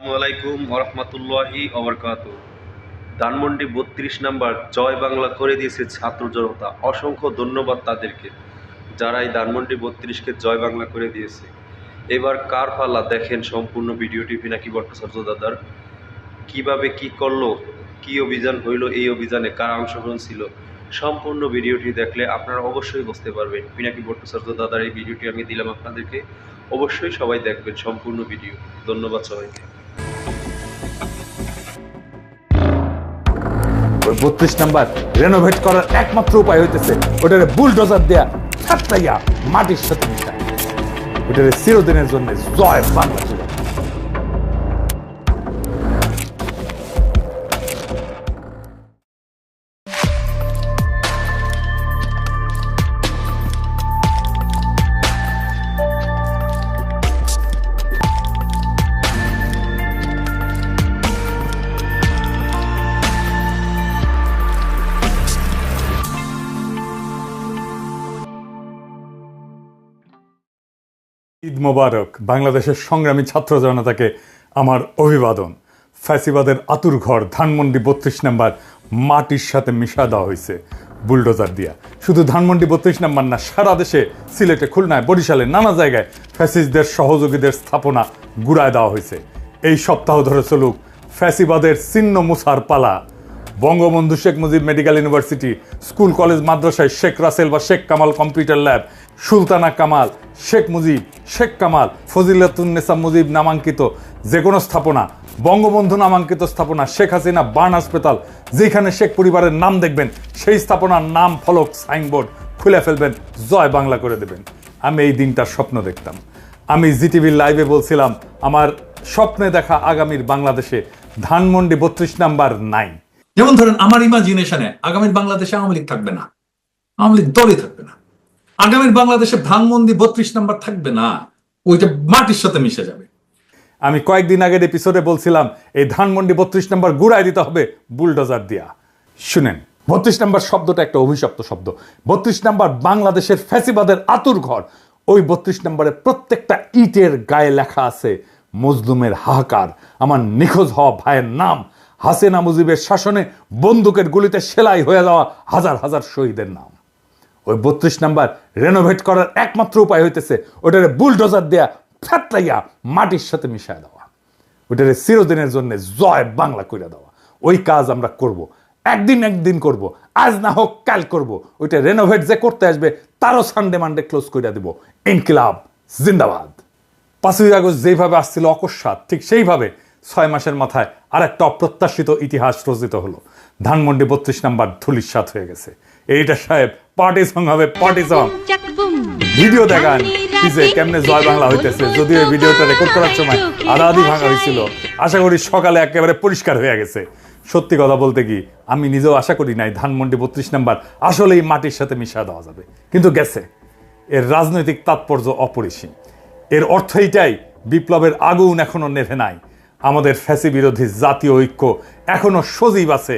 আসসালামাইকুম ওরহমতুল্লাহি অবরকাত ধানমন্ডি বত্রিশ নাম্বার জয় বাংলা করে দিয়েছে ছাত্র জনতা। অসংখ্য ধন্যবাদ তাদেরকে যারা এই ধানমন্ডি বত্রিশকে জয় বাংলা করে দিয়েছে। এবার কার পাল্লা দেখেন সম্পূর্ণ ভিডিওটি পিনাকি ভট্টাচার্য দাদার। কীভাবে কি করল? কি অভিযান হইল? এই অভিযানে কার অংশগ্রহণ ছিল? সম্পূর্ণ ভিডিওটি দেখলে আপনারা অবশ্যই বুঝতে পারবেন। পিনাকি ভট্টাচার্য দাদার এই ভিডিওটি আমি দিলাম আপনাদেরকে। অবশ্যই সবাই দেখবেন সম্পূর্ণ ভিডিও। ধন্যবাদ সবাইকে। ওই বত্রিশ নাম্বার রেনোভেট করার একমাত্র উপায় হইতেছে ওটারে বুলডোজার দেয়া, ছাত্রাইয়া মাটির সাথে মিশায়। ওটারে চিরদিনের জন্য জয় বাংলা। মোবারক, বাংলাদেশের সংগ্রামী ছাত্র জনতাকে আমার অভিবাদন। ফ্যাসিবাদের আতুর ঘর, ধানমন্ডি বত্রিশ নাম্বার মাটির সাথে মিশা দেওয়া হয়েছে বুলডোজার দিয়া। শুধু ধানমন্ডি বত্রিশ নাম্বার না, সারা দেশে, সিলেটে, খুলনায়, বরিশালে, নানা জায়গায় ফ্যাসিস্টদের সহযোগীদের স্থাপনা গুড়ায় দেওয়া হয়েছে। এই সপ্তাহ ধরে চলুক ফ্যাসিবাদের চিহ্ন মুসার পালা। Bangabandhu Sheikh Mujib medical university, school, college, মাদ্রাসায় শেখ রাসেল বা শেখ কামাল কম্পিউটার ল্যাব, সুলতানা কামাল শেখ মুজিব, শেখ কামাল, ফজিলাতুন্নেসা মুজিব নামাঙ্কিত যে কোনো স্থাপনা, বঙ্গবন্ধু নামাঙ্কিত স্থাপনা, শেখ হাসিনা বার্ন হাসপাতাল, যেখানে শেখ পরিবারের নাম দেখবেন, সেই স্থাপনার নাম ফলক সাইনবোর্ড খুলে ফেলবেন, জয় বাংলা করে দেবেন। আমি এই দিনটার স্বপ্ন দেখতাম। আমি জিটিভির লাইভে বলছিলাম, আমার স্বপ্নে দেখা আগামীর বাংলাদেশে ধানমন্ডি বত্রিশ নাম্বার নাই যেমন ধরেন, আমার ইমাজিনেশনে আগামীর বাংলাদেশে আওয়ামী লীগ থাকবে না। আওয়ামী লীগ দলই থাকবে না। আগামীর বাংলাদেশে ধানমন্দি বত্রিশ নাম্বার থাকবে না, ওইটা মাটির সাথে মিশে যাবে। আমি কয়েকদিন আগের এপিসোডে বলছিলাম, এই ধানমন্ডি বত্রিশ নাম্বার গুড়ায় দিতে হবে বুলডোজার দিয়া। শুনেন, বত্রিশ নাম্বার শব্দটা একটা অভিশপ্ত শব্দ। বত্রিশ নাম্বার বাংলাদেশের ফ্যাসিবাদের আতুর ঘর। ওই বত্রিশ নাম্বারের প্রত্যেকটা ইটের গায়ে লেখা আছে, মজলুমের হাহাকার, আমার নিখোঁজ হওয়া ভাইয়ের নাম। হাসেনা মুজিবের শাসনে বন্দুকের গুলিতে সেলাই হয়ে যাওয়া হাজার হাজার শহীদের নাম। ওই বত্রিশ নাম্বার রেনোভেট করার একমাত্র উপায় হইতেছে ওটারে বুলডোজার দেয়া ফ্যাটলাইয়া মাটির সাথে মিশায় দেওয়া। ওটারে চিরদিনের জন্য জয় বাংলা করে দেওয়া। ওই কাজ আমরা করব। একদিন একদিন করব। আজ না হোক কাল করব। ওইটা রেনোভেট যে করতে আসবে, তারও সানডে মানডে ক্লোজ করে দেব। ইনকিলাব, জিন্দাবাদ। পাঁচই আগস্ট যেইভাবে আসছিল অকস্মাৎ, ঠিক সেইভাবে ছয় মাসের মাথায় আর একটা অপ্রত্যাশিত ইতিহাস রচিত হলো। ধানমন্ডি বত্রিশ নাম্বার ধুলির ধুলিস্বাত হয়ে গেছে। এইটা সাহেব পার্টি সং হবে পার্টি সং ভিডিও দেখান পিছে কেমনে জয় বাংলা হইতেছে। যদিও এই ভিডিওটা রেকর্ড করার সময় আধা আধি ভাঙা হয়েছিল। আশা করি সকালে একেবারে পরিষ্কার হয়ে গেছে। সত্যি কথা বলতে কি আমি নিজেও আশা করি নাই ধানমন্ডি বত্রিশ নাম্বার আসলেই মাটির সাথে মিশা দেওয়া যাবে। কিন্তু গেছে। এর রাজনৈতিক তাৎপর্য অপরিসীম। এর অর্থ এইটাই বিপ্লবের আগুন এখনও নেভে নাই। আমাদের ফ্যাসি বিরোধী জাতীয় ঐক্য এখনও সজীব আছে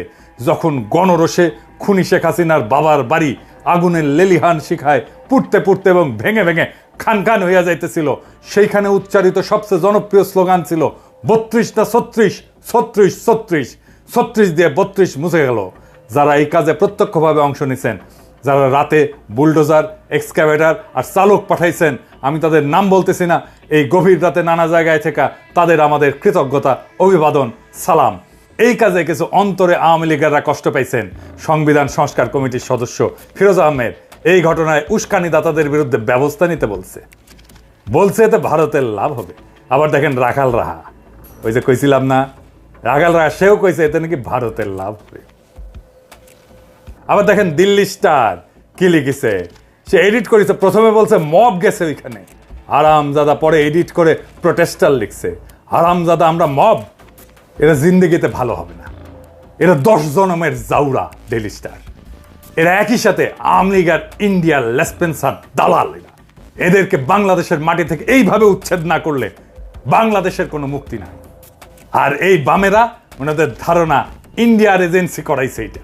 যখন গণরোষে খুনি শেখ হাসিনার বাবার বাড়ি আগুনের লেলিহান শিখায় পুড়তে পুড়তে এবং ভেঙে ভেঙে খান খান হইয়া যাইতেছিল। সেইখানে উচ্চারিত সবচেয়ে জনপ্রিয় স্লোগান ছিল, বত্রিশ না ছত্রিশ? ছত্রিশ ছত্রিশ। ছত্রিশ দিয়ে বত্রিশ মুছে গেল। যারা এই কাজে প্রত্যক্ষভাবে অংশ নিছেন, যারা রাতে বুলডোজার এক্সকাভেটার আর চালক পাঠাইছেন, আমি তাদের নাম বলতেছি না, এই গভীর রাতে নানা জায়গায় থেকে তাদের আমাদের কৃতজ্ঞতা, অভিবাদন, সালাম। এই কাজে কিছু অন্তরে আওয়ামী লীগেররা কষ্ট পাইছেন। সংবিধান সংস্কার কমিটির সদস্য ফিরোজ আহমেদ এই ঘটনায় উস্কানিদাতাদের বিরুদ্ধে ব্যবস্থা নিতে বলছে। বলছে এতে ভারতের লাভ হবে। আবার দেখেন রাখাল রাহা। ওই যে কইছিলাম না, রাখাল রাহা সেও কইছে এতে নাকি ভারতের লাভ হবে। আবার দেখেন দিল্লি স্টার কি লিখেছে, সে এডিট করেছে, প্রথমে বলছে মব গেছে ওইখানে। আরামজাদা পরে এডিট করে প্রোটেস্টার লিখছে। আরামজাদা আমরা মব। এরা জিন্দিগিতে ভালো হবে না। এরা দশ জনমের জাউরা ডেলি স্টার। এরা একই সাথে আওয়ামী লীগ আর ইন্ডিয়ার লেসপেন্সার দালাল এরা। এদেরকে বাংলাদেশের মাটি থেকে এইভাবে উচ্ছেদ না করলে বাংলাদেশের কোনো মুক্তি নাই। আর এই বামেরা ওনাদের ধারণা ইন্ডিয়ার এজেন্সি করাইছে এটা।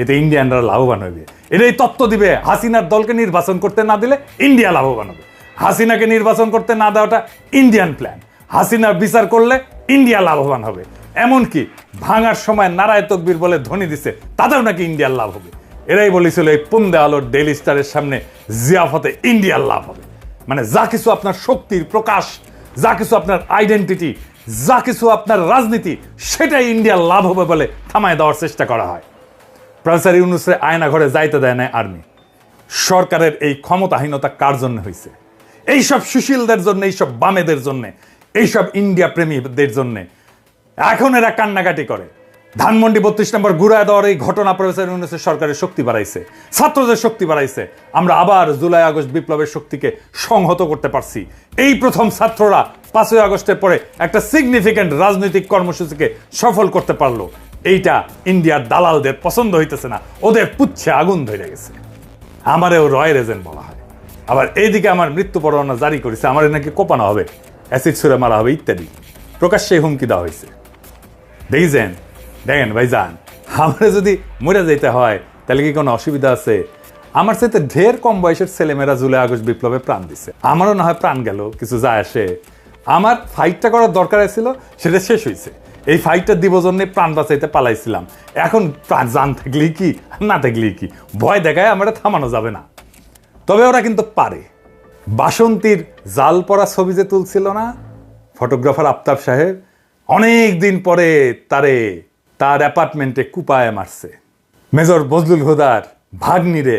এতে ইন্ডিয়ানরা লাভবান হবে এটাই তত্ত্ব দিবে, হাসিনার দলকে নির্বাচন করতে না দিলে ইন্ডিয়া লাভবান হবে। হাসিনাকে নির্বাচন করতে না দেওয়াটা ইন্ডিয়ান প্ল্যান হাসিনার বিচার করলে ইন্ডিয়া লাভবান হবে। এমনকি ভাঙার সময় নারায় তকবির বলে ধ্বনি দিছে, তাতেও নাকি ইন্ডিয়ার লাভ হবে। এরাই বলেছিল এই পুন্দে আলোর ডেইলি স্টারের সামনে জিয়াফতে ইন্ডিয়ার লাভ হবে। মানে যা কিছু আপনার শক্তির প্রকাশ, যা কিছু আপনার আইডেন্টিটি যা কিছু আপনার রাজনীতি, সেটাই ইন্ডিয়ার লাভ হবে বলে থামায় দেওয়ার চেষ্টা করা হয়। প্রফেসর ইউনুসে আয়না ঘরে যাইতে দেয় না আর্মি। সরকারের এই ক্ষমতাহীনতা কার জন্য হয়েছে এইসব সুশীলদের জন্য, এইসব বামেদের জন্য, এইসব ইন্ডিয়া প্রেমীদের জন্য এখন এরা কান্নাকাটি করে। ধানমন্ডি বত্রিশ নম্বর ঘুরায় দেওয়ার এই ঘটনা প্রফেসর ইউনুসের সরকারের শক্তি বাড়াইছে। ছাত্রদের শক্তি বাড়াইছে। আমরা আবার জুলাই, আগস্ট বিপ্লবের শক্তিকে সংহত করতে পারছি। এই প্রথম ছাত্ররা পাঁচই আগস্টের পরে একটা সিগনিফিক্যান্ট রাজনৈতিক কর্মসূচিকে সফল করতে পারল। এইটা ইন্ডিয়ার দালালদের পছন্দ হইতেছে না। ওদের পুচ্ছে আগুন ধরে গেছে। আমারেও রয় রেজেন্ট বলা হয়। আবার এইদিকে আমার মৃত্যু পরোয়ানা জারি করেছে। আমার নাকি কোপানো হবে। অ্যাসিড ছুড়ে মারা হবে ইত্যাদি। প্রকাশ্যে হুমকি দেওয়া হয়েছে। দেখেছেন? দেখেন ভাইজান, আমার যদি মরে যেতে হয়, তাহলে কি কোনো অসুবিধা আছে? আমার সাথে ঢের কম বয়সের ছেলেমেয়েরা জুলাই আগস্ট বিপ্লবে প্রাণ দিছে। আমারও না হয় প্রাণ গেল, কিছু যায় আসে। আমার ফাইটটা করার দরকার ছিল সেটা শেষ হয়েছে এই ফাইটটা দিব জন্যে প্রাণ বাঁচাইতে পালাইছিলাম। এখন প্রাণ জান থাকলেই কি, না থাকলেই কি? ভয় দেখায় আমরা থামানো যাবে না। তবে ওরা কিন্তু পারে। বাসন্তীর জাল পরা ছবি যে তুলছিল না ফটোগ্রাফার আফতাব সাহেব অনেক দিন পরে তারে, তার অ্যাপার্টমেন্টে কুপায় মারছে। মেজর বজলুল হুদার ভাগ্নিরে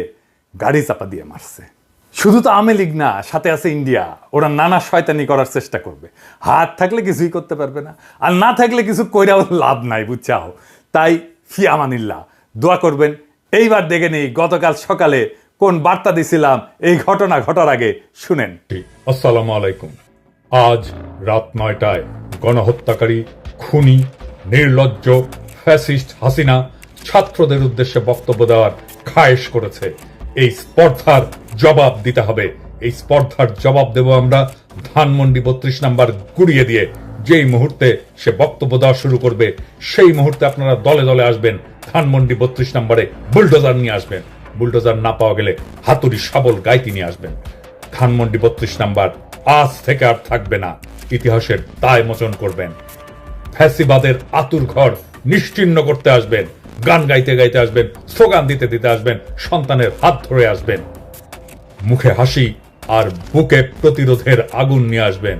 গাড়ি চাপা দিয়ে মারছে। শুধু তো আওয়ামী লীগ না, সাথে আছে ইন্ডিয়া। ওরা নানা শয়তানি করার চেষ্টা করবে। হাত থাকলে কিছুই করতে পারবে না। আর না থাকলে কিছু কইরাও লাভ নাই, বুঝছাও? তাই ফিয়ামানিল্লাহ দোয়া করবেন, এইবার দেখে নেই গতকাল সকালে কোন বার্তা দিছিলাম, এই ঘটনা ঘটার আগে শুনেন। আসসালামু আলাইকুম। আজ রাত নয়টায় গণহত্যাকারী, খুনি, নির্লজ্জ, ফ্যাসিস্ট হাসিনা ছাত্রদের উদ্দেশ্যে বক্তব্য দেওয়ার খায়েশ করেছে। এই স্পর্ধার জবাব দিতে হবে। এই স্পর্ধার জবাব দেব আমরা ধানমন্ডি বত্রিশ নাম্বার গুড়িয়ে দিয়ে। যেই মুহূর্তে সে বক্তব্য দেওয়া শুরু করবে, সেই মুহূর্তে আপনারা দলে দলে আসবেন। ধানমন্ডি বত্রিশ নাম্বারে বুলডোজার নিয়ে আসবেন। বুলডোজার না পাওয়া গেলে হাতুড়ি শাবল গাইতি নিয়ে আসবেন। ধানমন্ডি বত্রিশ নাম্বার। আজ থেকে আর থাকবে না। ইতিহাসের দায় মোচন করবেন। ফ্যাসিবাদের আতুর ঘর নিশ্চিন্ন করতে আসবেন। গান গাইতে গাইতে আসবেন, স্লোগান দিতে দিতে আসবেন, সন্তানের হাত ধরে আসবেন। মুখে হাসি আর বুকে প্রতিরোধের আগুন নিয়ে আসবেন।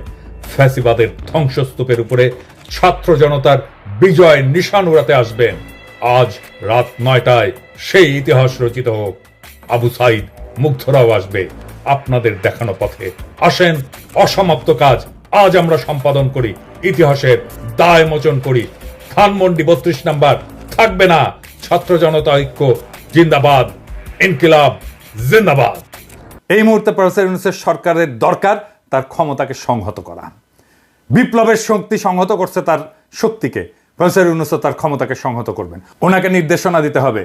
ফ্যাসিবাদের ধ্বংসস্তূপের উপরে ছাত্র জনতার বিজয় নিশান উড়াতে আসবেন। আজ রাত নয়টায় সেই ইতিহাস রচিত হোক। আবু সাইদ মুগ্ধরাও আসবে। আপনাদের দেখানো পথে। আসেন, অসমাপ্ত কাজ। আজ আমরা সম্পাদন করি, ইতিহাসের দায় মোচন করি। ধানমন্ডি বত্রিশ নাম্বার, থাকবে না। ছাত্র জনতা ঐক্য, জিন্দাবাদ। ইনকিলাব, জিন্দাবাদ। এই মুহূর্তে প্রফেসর ইউনুসের সরকারের দরকার, তার ক্ষমতাকে সংহত করা। বিপ্লবের শক্তি সংহত করছে তার শক্তিকে। প্রফেসর ইউনুসও তার ক্ষমতাকে সংহত করবেন। ওনাকে নির্দেশনা দিতে হবে,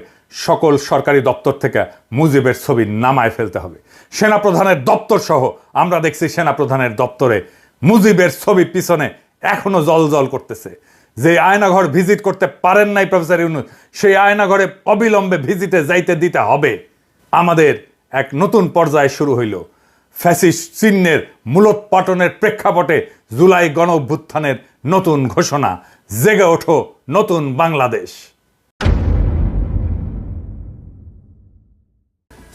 সকল সরকারি দপ্তর থেকে মুজিবের ছবি নামায় ফেলতে হবে। সেনাপ্রধানের দপ্তর সহ, আমরা দেখছি সেনাপ্রধানের দপ্তরে মুজিবের ছবি পিছনে এখনও জল জল করতেছে। যে আয়নাঘর ভিজিট করতে পারেন নাই প্রফেসর ইউনুস, সেই আয়নাঘরে অবিলম্বে ভিজিটে যাইতে দিতে হবে। আমাদের এক নতুন পর্যায়ে শুরু হইল। ফ্যাসিস্ট চিহ্নের মূলোৎপাটনের প্রেক্ষাপটে জুলাই গণ অভ্যুত্থানের নতুন ঘোষণা। জেগে ওঠো, নতুন বাংলাদেশ।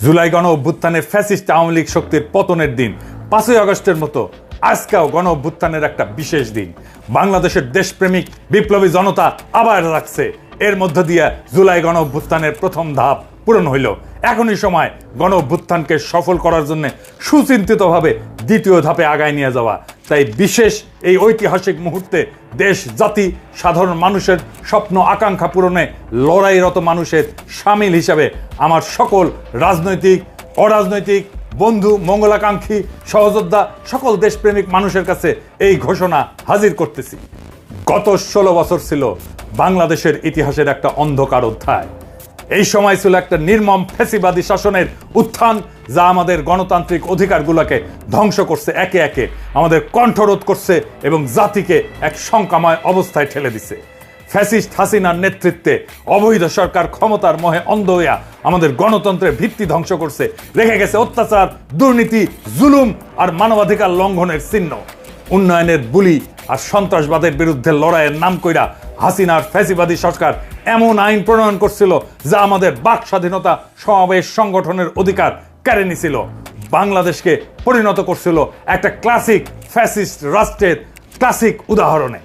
জুলাই গণ অভ্যুত্থানের ফ্যাসিস্ট আওয়ামী লীগ শক্তির পতনের দিন, পাঁচই আগস্টের মতো আজকেও গণ অভ্যুত্থানের একটা বিশেষ দিন। বাংলাদেশের দেশপ্রেমিক বিপ্লবী জনতা আবার রাখছে। এর মধ্য দিয়ে জুলাই গণ অভ্যুত্থানের প্রথম ধাপ পূরণ হইল। এখনই সময় গণ অভ্যুত্থানকে সফল করার জন্য সুচিন্তিতভাবে দ্বিতীয় ধাপে আগায় নিয়ে যাওয়া। তাই বিশেষ এই ঐতিহাসিক মুহূর্তে দেশ, জাতি, সাধারণ মানুষের স্বপ্ন, আকাঙ্ক্ষা পূরণে লড়াইরত মানুষের সামিল হিসাবে আমার সকল রাজনৈতিক, অরাজনৈতিক, বন্ধু, মঙ্গলাকাঙ্ক্ষী, সহযোদ্ধা, সকল দেশপ্রেমিক মানুষের কাছে এই ঘোষণা হাজির করতেছি। গত ষোলো বছর ছিল বাংলাদেশের ইতিহাসের একটা অন্ধকার অধ্যায়। এই সময় ছিল একটা নির্মম ফ্যাসিবাদী শাসনের উত্থান, যা আমাদের গণতান্ত্রিক অধিকারগুলোকে ধ্বংস করছে, একে একে আমাদের কণ্ঠরোধ করছে এবং জাতিকে এক শঙ্কাময় অবস্থায় ঠেলে দিছে ফ্যাসিস্ট হাসিনার নেতৃত্বে অবৈধ সরকার ক্ষমতার মহে অন্ধ হইয়া আমাদের গণতন্ত্রের ভিত্তি ধ্বংস করছে, রেখে গেছে অত্যাচার, দুর্নীতি, জুলুম আর মানবাধিকার লঙ্ঘনের চিহ্ন। উন্নয়নের বুলি আর সন্ত্রাসবাদের বিরুদ্ধে লড়াইয়ের নাম কইরা হাসিনার ফ্যাসিবাদী সরকার এমন আইন প্রণয়ন করছিল যা আমাদের বাক স্বাধীনতা সমাবেশ সংগঠনের অধিকার কেড়ে নিছিল। বাংলাদেশকে পরিণত করছিল একটা ক্লাসিক ফ্যাসিস্ট রাষ্ট্রের ক্লাসিক উদাহরণে।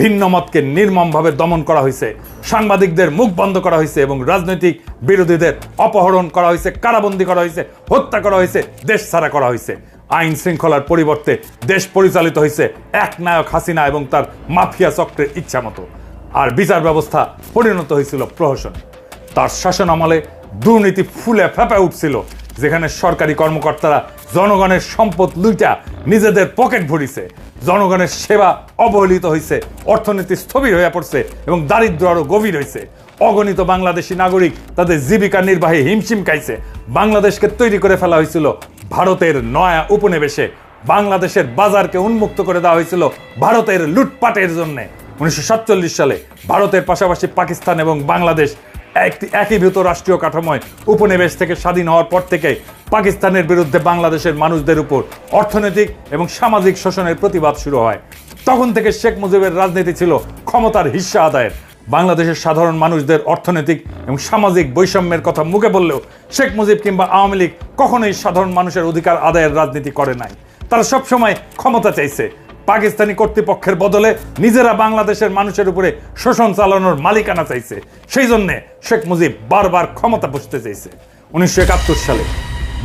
ভিন্ন মতকে নির্মমভাবে দমন করা হয়েছে, সাংবাদিকদের মুখ বন্ধ করা হয়েছে এবং রাজনৈতিক বিরোধীদের অপহরণ করা হয়েছে, কারাবন্দি করা হয়েছে, হত্যা করা হয়েছে, দেশ ছাড়া করা হয়েছে। আইন শৃঙ্খলার পরিবর্তে দেশ পরিচালিত হয়েছে এক নায়ক হাসিনা এবং তার মাফিয়া চক্রের ইচ্ছা মতো আর বিচার ব্যবস্থা পরিণত হয়েছিল প্রহসনে। তার শাসন আমলে দুর্নীতি ফুলে ফেপে উঠছিল, যেখানে সরকারি কর্মকর্তারা জনগণের সম্পদ লুইটা নিজেদের পকেট ভরিছে। জনগণের সেবা অবহেলিত হয়েছে অর্থনীতি স্থবির হয়ে পড়ছে এবং দারিদ্র আরও গভীর হয়েছে অগণিত বাংলাদেশি নাগরিক তাদের জীবিকা নির্বাহী হিমশিম খাইছে। বাংলাদেশকে তৈরি করে ফেলা হয়েছিল ভারতের নয়া উপনিবেশে। বাংলাদেশের বাজারকে উন্মুক্ত করে দেওয়া হয়েছিল ভারতের লুটপাটের জন্য। উনিশশো সাতচল্লিশ সালে ভারতের পাশাপাশি পাকিস্তান এবং বাংলাদেশ একটি একীভূত রাষ্ট্রীয় কাঠামোয় উপনিবেশ থেকে স্বাধীন হওয়ার পর থেকে পাকিস্তানের বিরুদ্ধে বাংলাদেশের মানুষদের উপর অর্থনৈতিক এবং সামাজিক শোষণের প্রতিবাদ শুরু হয়। তখন থেকে শেখ মুজিবের রাজনীতি ছিল ক্ষমতার হিস্সা আদায়ের। বাংলাদেশের সাধারণ মানুষদের অর্থনৈতিক এবং সামাজিক বৈষম্যের কথা মুখে বললেও শেখ মুজিব কিংবা আওয়ামী লীগ কখনোই সাধারণ মানুষের অধিকার আদায়ের রাজনীতি করে নাই। তারা সবসময় ক্ষমতা চাইছে। পাকিস্তানি কর্তৃপক্ষের বদলে নিজেরা বাংলাদেশের মানুষের উপরে শোষণ চালানোর মালিকানা চাইছে। সেই জন্যে শেখ মুজিব বারবার ক্ষমতা বসতে চাইছে। উনিশশো একাত্তর সালে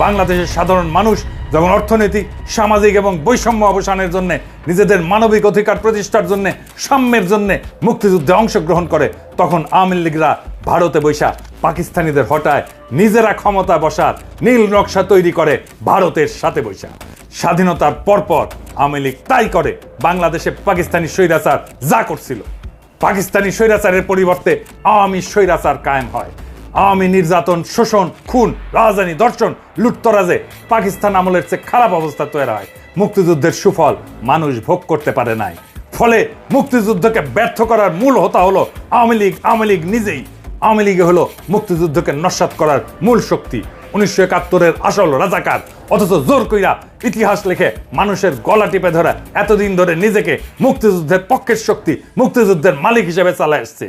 বাংলাদেশের সাধারণ মানুষ যখন অর্থনৈতিক, সামাজিক এবং বৈষম্য অবসানের জন্য নিজেদের মানবিক অধিকার প্রতিষ্ঠার জন্য, সাম্যের জন্য মুক্তিযুদ্ধে অংশগ্রহণ করে, তখন আওয়ামী লীগরা ভারতে বৈশা পাকিস্তানিদের হটায় নিজেরা ক্ষমতা বসার নীল নকশা তৈরি করে ভারতের সাথে বৈশা। স্বাধীনতার পরপর আওয়ামী লীগ তাই করে। বাংলাদেশে পাকিস্তানি স্বৈরাচার যা করছিল। পাকিস্তানি স্বৈরাচারের পরিবর্তে আওয়ামী স্বৈরাচার কায়েম হয়। আওয়ামী নির্যাতন, শোষণ, খুন, রাজধানী দর্শন, লুটতরাজে পাকিস্তান আমলের চেয়ে খারাপ অবস্থা তৈরি হয়। মুক্তিযুদ্ধের সুফল মানুষ ভোগ করতে পারে নাই। ফলে মুক্তিযুদ্ধকে ব্যর্থ করার মূল হতা হলো আওয়ামী লীগ। আওয়ামী লীগ নিজেই আওয়ামী লীগে হলো মুক্তিযুদ্ধকে নস্বাত করার মূল শক্তি। উনিশশো একাত্তরের আসল রাজাকার। অথচ জোর কইরা ইতিহাস লেখে মানুষের গলা টিপে ধরা এতদিন ধরে নিজেকে মুক্তিযুদ্ধের পক্ষের শক্তি, মুক্তিযুদ্ধের মালিক হিসেবে চালা আসছে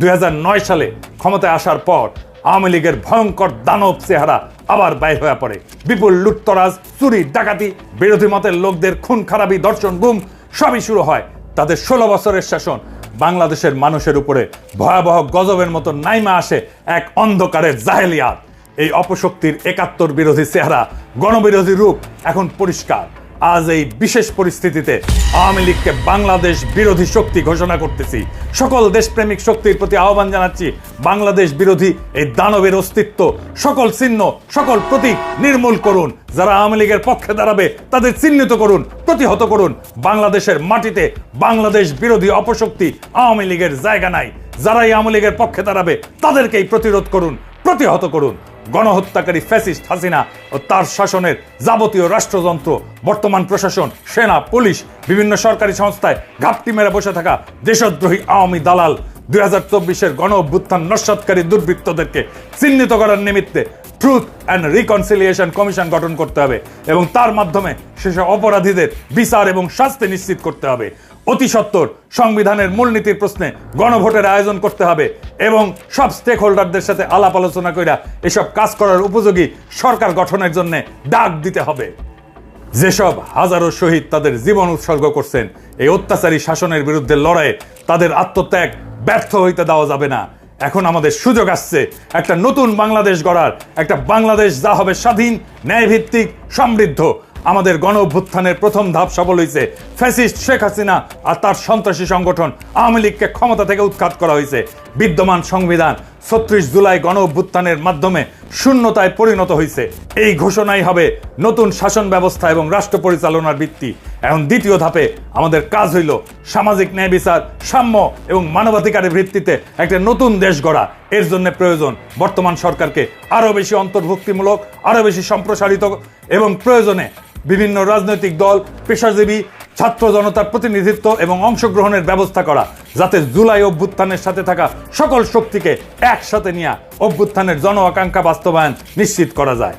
দুই হাজার নয় সালে ক্ষমতায় আসার পর আওয়ামী লীগের ভয়ঙ্কর দানব চেহারা আবার বাইর হয়ে পড়ে। বিপুল লুটতরাজ, চুরি, ডাকাতি, বিরোধী মতের লোকদের খুন, খারাপি দর্শন গুম সবই শুরু হয় তাদের ষোলো বছরের শাসন। বাংলাদেশের মানুষের উপরে ভয়াবহ গজবের মতো নাইমা আসে এক অন্ধকারের জাহেলিয়াত। এই অপশক্তির একাত্তর বিরোধী চেহারা, গণবিরোধী রূপ এখন পরিষ্কার। আজ এই বিশেষ পরিস্থিতিতে আওয়ামী লীগকে বাংলাদেশ বিরোধী শক্তি ঘোষণা করতেছি। সকল দেশপ্রেমিক শক্তির প্রতি আহ্বান জানাচ্ছি, বাংলাদেশ বিরোধী এই দানবের অস্তিত্ব, সকল চিহ্ন, সকল প্রতীক নির্মূল করুন। যারা আওয়ামী লীগের পক্ষে দাঁড়াবে, তাদের চিহ্নিত করুন, প্রতিহত করুন। বাংলাদেশের মাটিতে বাংলাদেশ বিরোধী অপশক্তি আওয়ামী লীগের জায়গা নাই। যারাই আওয়ামী লীগের পক্ষে দাঁড়াবে, তাদেরকেই প্রতিরোধ করুন, প্রতিহত করুন। গণহত্যাকারী ফ্যাসিস্ট হাসিনা ও তার শাসনের যাবতীয় রাষ্ট্রযন্ত্র, বর্তমান প্রশাসন, সেনা, পুলিশ, বিভিন্ন সরকারি সংস্থায় ঘাপটি মেরে বসে থাকা দেশদ্রোহী আওয়ামী দালাল দুই হাজার চব্বিশের গণ অভ্যুত্থান নস্বাতকারী দুর্বৃত্তদেরকে চিহ্নিত করার নিমিত্তে ট্রুথ অ্যান্ড রিকনসিলিয়েশন কমিশন গঠন করতে হবে এবং তার মাধ্যমে সেসব অপরাধীদের বিচার এবং শাস্তি নিশ্চিত করতে হবে। অতি সত্বর সংবিধানের মূলনীতির প্রশ্নে গণভোটের আয়োজন করতে হবে এবং সব স্টেক হোল্ডারদের সাথে আলাপ আলোচনা কইরা এসব কাজ করার উপযোগী সরকার গঠনের জন্য ডাক দিতে হবে। যেসব হাজারো শহীদ তাদের জীবন উৎসর্গ করছেন, এই অত্যাচারী শাসনের বিরুদ্ধে লড়াইয়ে তাদের আত্মত্যাগ ব্যর্থ হইতে দেওয়া যাবে না। এখন আমাদের সুযোগ আসছে একটা নতুন বাংলাদেশ গড়ার, একটা বাংলাদেশ যা হবে স্বাধীন, ন্যায়ভিত্তিক, সমৃদ্ধ আমাদের গণ অভ্যুত্থানের প্রথম ধাপ সফল হয়েছে ফ্যাসিস্ট শেখ হাসিনা আর তার সন্ত্রাসী সংগঠন আওয়ামী লীগকে ক্ষমতা থেকে উৎখাত করা হয়েছে বিদ্যমান সংবিধান ছত্রিশ জুলাই গণ অভ্যুত্থানের মাধ্যমে শূন্যতায় পরিণত হয়েছে এই ঘোষণাই হবে নতুন শাসন ব্যবস্থা এবং রাষ্ট্র পরিচালনার ভিত্তি। এখন দ্বিতীয় ধাপে আমাদের কাজ হইল সামাজিক ন্যায় বিচার, সাম্য এবং মানবাধিকারের ভিত্তিতে একটা নতুন দেশ গড়া। এর জন্য প্রয়োজন বর্তমান সরকারকে আরও বেশি অন্তর্ভুক্তিমূলক, আরও বেশি সম্প্রসারিত এবং প্রয়োজনে বিভিন্ন রাজনৈতিক দল, পেশাজীবী, ছাত্র জনতার প্রতিনিধিত্ব এবং অংশগ্রহণের ব্যবস্থা করা, যাতে জুলাই অভ্যুত্থানের সাথে থাকা সকল শক্তিকে একসাথে নিয়ে অভ্যুত্থানের জন আকাঙ্ক্ষা বাস্তবায়ন নিশ্চিত করা যায়।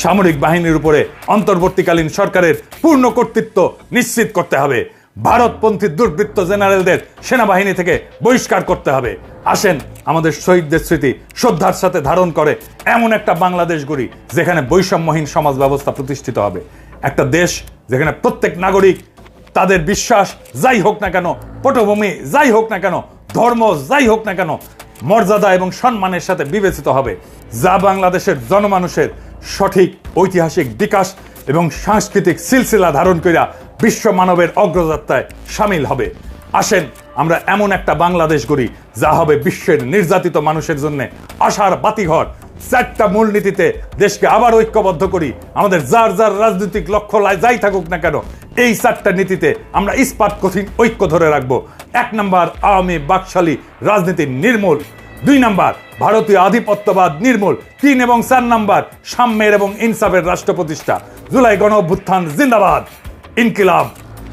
সামরিক বাহিনীর উপরে অন্তর্বর্তীকালীন সরকারের পূর্ণ কর্তৃত্ব নিশ্চিত করতে হবে। ভারতপন্থী দুর্বৃত্ত জেনারেলদের সেনাবাহিনী থেকে বহিষ্কার করতে হবে। আসেন আমাদের শহীদদের স্মৃতি শ্রদ্ধার সাথে ধারণ করে এমন একটা বাংলাদেশ গড়ি, যেখানে বৈষম্যহীন সমাজ ব্যবস্থা প্রতিষ্ঠিত হবে। একটা দেশ যেখানে প্রত্যেক নাগরিক তাদের বিশ্বাস যাই হোক না কেন, পটভূমি যাই হোক না কেন, ধর্ম যাই হোক না কেন, মর্যাদা এবং সম্মানের সাথে বিবেচিত হবে। যা বাংলাদেশের জনমানুষের সঠিক ঐতিহাসিক বিকাশ এবং সাংস্কৃতিক সিলসিলা ধারণ কইরা বিশ্ব মানবের অগ্রযাত্রায় সামিল হবে। আসেন, আমরা এমন একটা বাংলাদেশ গড়ি, যা হবে বিশ্বের নির্যাতিত মানুষের জন্য আশার বাতিঘর। চারটা মূলনীতিতে দেশকে আবার ঐক্যবদ্ধ করি। আমাদের যার যার রাজনৈতিক লক্ষ্য যাই থাকুক না কেন, এই চারটা নীতিতে আমরা ইস্পাত কঠিন ঐক্য ধরে রাখব। এক নম্বর, আওয়ামী বাকশালী রাজনীতি নির্মূল। দুই নাম্বার, ভারতীয় আধিপত্যবাদ নির্মূল। তিন এবং চার নাম্বার, সাম্যের এবং ইনসাফের রাষ্ট্র প্রতিষ্ঠা জুলাই গণ অভ্যুত্থান জিন্দাবাদ। ইনকিলাব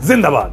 জিন্দাবাদ।